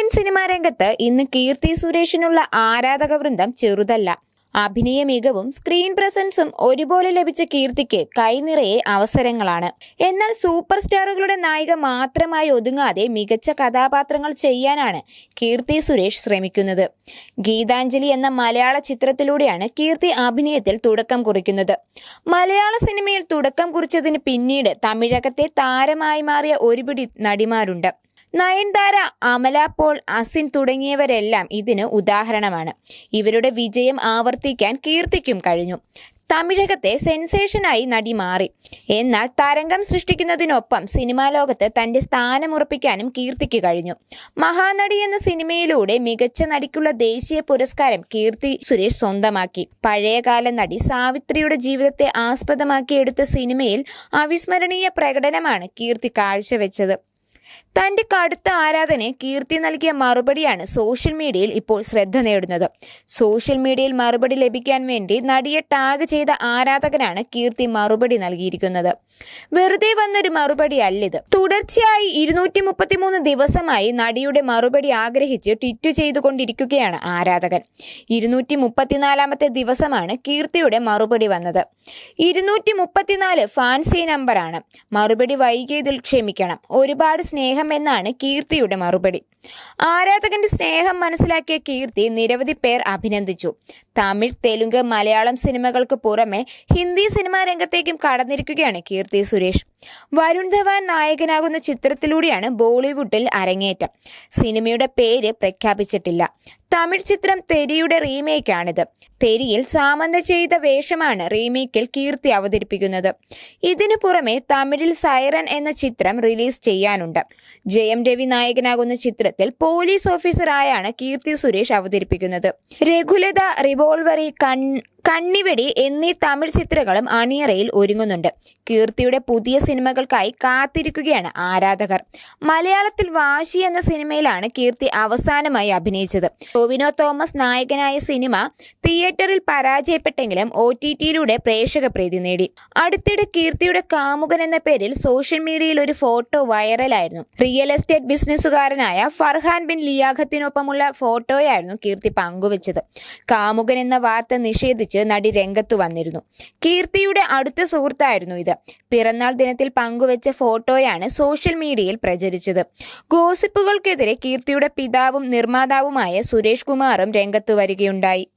Indian cinema രംഗത്ത് ഇന്ന് കീർത്തി സുരേഷിനുള്ള ആരാധക വൃന്ദം ചെറുതല്ല. അഭിനയ മികവും സ്ക്രീൻ പ്രസൻസും ഒരുപോലെ ലഭിച്ച കീർത്തിക്ക് കൈനിറയെ അവസരങ്ങളാണ്. എന്നാൽ സൂപ്പർ സ്റ്റാറുകളുടെ നായിക മാത്രമായി ഒതുങ്ങാതെ മികച്ച കഥാപാത്രങ്ങൾ ചെയ്യാനാണ് കീർത്തി സുരേഷ് ശ്രമിക്കുന്നത്. ഗീതാഞ്ജലി എന്ന മലയാള ചിത്രത്തിലൂടെയാണ് കീർത്തി അഭിനയത്തിൽ തുടക്കം കുറിക്കുന്നത്. മലയാള സിനിമയിൽ തുടക്കം കുറിച്ചതിന് പിന്നീട് തമിഴകത്തെ താരമായി മാറിയ ഒരുപിടി നടിമാരുണ്ട്. നയൻതാര അമല പോൾ അസിൻ തുടങ്ങിയവരെല്ലാം ഇതിന് ഉദാഹരണമാണ്. ഇവരുടെ വിജയം ആവർത്തിക്കാൻ കീർത്തിക്കും കഴിഞ്ഞു. തമിഴകത്തെ സെൻസേഷനായി നടി മാറി. എന്നാൽ തരംഗം സൃഷ്ടിക്കുന്നതിനൊപ്പം സിനിമാ ലോകത്ത് തന്റെ സ്ഥാനമുറപ്പിക്കാനും കീർത്തിക്ക് കഴിഞ്ഞു. മഹാനടി എന്ന സിനിമയിലൂടെ മികച്ച നടിക്കുള്ള ദേശീയ പുരസ്കാരം കീർത്തി സുരേഷ് സ്വന്തമാക്കി. പഴയകാല നടി സാവിത്രിയുടെ ജീവിതത്തെ ആസ്പദമാക്കിയെടുത്ത സിനിമയിൽ അവിസ്മരണീയ പ്രകടനമാണ് കീർത്തി കാഴ്ചവെച്ചത്. തന്റെ കടുത്ത ആരാധന കീർത്തി നൽകിയ മറുപടിയാണ് സോഷ്യൽ മീഡിയയിൽ ഇപ്പോൾ ശ്രദ്ധ നേടുന്നത്. സോഷ്യൽ മീഡിയയിൽ മറുപടി ലഭിക്കാൻ വേണ്ടി നടിയെ ടാഗ് ചെയ്ത ആരാധകനാണ് കീർത്തി മറുപടി നൽകിയിരിക്കുന്നത്. വെറുതെ വന്നൊരു മറുപടി അല്ലിത്. തുടർച്ചയായി ഇരുന്നൂറ്റി മുപ്പത്തിമൂന്ന് ദിവസമായി നടിയുടെ മറുപടി ആഗ്രഹിച്ച് ട്വിറ്റ് ചെയ്തുകൊണ്ടിരിക്കുകയാണ് ആരാധകൻ. ഇരുന്നൂറ്റി മുപ്പത്തിനാലാമത്തെ ദിവസമാണ് കീർത്തിയുടെ മറുപടി വന്നത്. ഇരുന്നൂറ്റി മുപ്പത്തിനാല് ഫാൻസി നമ്പറാണ്. മറുപടി വൈകിയതിൽ ക്ഷമിക്കണം. ഒരുപാട് സ്നേഹം എന്നാണ് കീർത്തിയുടെ മറുപടി. ആരാധകന്റെ സ്നേഹം മനസ്സിലാക്കിയ കീർത്തി നിരവധി പേർ അഭിനന്ദിച്ചു. തമിഴ് തെലുങ്ക് മലയാളം സിനിമകൾക്ക് പുറമെ ഹിന്ദി സിനിമാ രംഗത്തേക്കും കടന്നിരിക്കുകയാണ് കീർത്തി സുരേഷ്. വരുൺ ധവാൻ നായകനാകുന്ന ചിത്രത്തിലൂടെയാണ് ബോളിവുഡിൽ അരങ്ങേറ്റം. സിനിമയുടെ പേര് പ്രഖ്യാപിച്ചിട്ടില്ല. തമിഴ് ചിത്രം തെരിയുടെ റീമേക്കാണിത്. തെരിയിൽ സാമന്ത ചെയ്ത വേഷമാണ് റീമേക്കിൽ കീർത്തി അവതരിപ്പിക്കുന്നത്. ഇതിനു പുറമെ തമിഴിൽ സൈറൻ എന്ന ചിത്രം റിലീസ് ചെയ്യാനുണ്ട്. ജയം രവി നായകനാകുന്ന ചിത്രത്തിൽ പോലീസ് ഓഫീസറായാണ് കീർത്തി സുരേഷ് അവതരിപ്പിക്കുന്നത്. രഘുലത റിവോൾവറി കൺ കണ്ണിവെടി എന്നീ തമിഴ് ചിത്രങ്ങളും അണിയറയിൽ ഒരുങ്ങുന്നുണ്ട്. കീർത്തിയുടെ പുതിയ സിനിമകൾക്കായി കാത്തിരിക്കുകയാണ് ആരാധകർ. മലയാളത്തിൽ വാശി എന്ന സിനിമയിലാണ് കീർത്തി അവസാനമായി അഭിനയിച്ചത്. ടോവിനോ തോമസ് നായകനായ സിനിമ തിയേറ്ററിൽ പരാജയപ്പെട്ടെങ്കിലും ഒ ടി ടിയിലൂടെ പ്രേക്ഷക പ്രീതി നേടി. അടുത്തിടെ കീർത്തിയുടെ കാമുകൻ എന്ന പേരിൽ സോഷ്യൽ മീഡിയയിൽ ഒരു ഫോട്ടോ വൈറലായിരുന്നു. റിയൽ എസ്റ്റേറ്റ് ബിസിനസ്സുകാരനായ ഫർഹാൻ ബിൻ ലിയാഖത്തിനൊപ്പമുള്ള ഫോട്ടോയായിരുന്നു കീർത്തി പങ്കുവച്ചത്. കാമുകൻ എന്ന വാർത്ത നിഷേധിച്ച്. നടി രംഗത്തു വന്നിരുന്നു. കീർത്തിയുടെ അടുത്ത സുഹൃത്തായിരുന്നു ഇത്. പിറന്നാൾ ദിനത്തിൽ പങ്കുവച്ച ഫോട്ടോയാണ് സോഷ്യൽ മീഡിയയിൽ പ്രചരിച്ചത്. ഗോസിപ്പുകൾക്കെതിരെ കീർത്തിയുടെ പിതാവും നിർമ്മാതാവുമായ സുരേഷ് കുമാറും രംഗത്തു വരികയുണ്ടായി.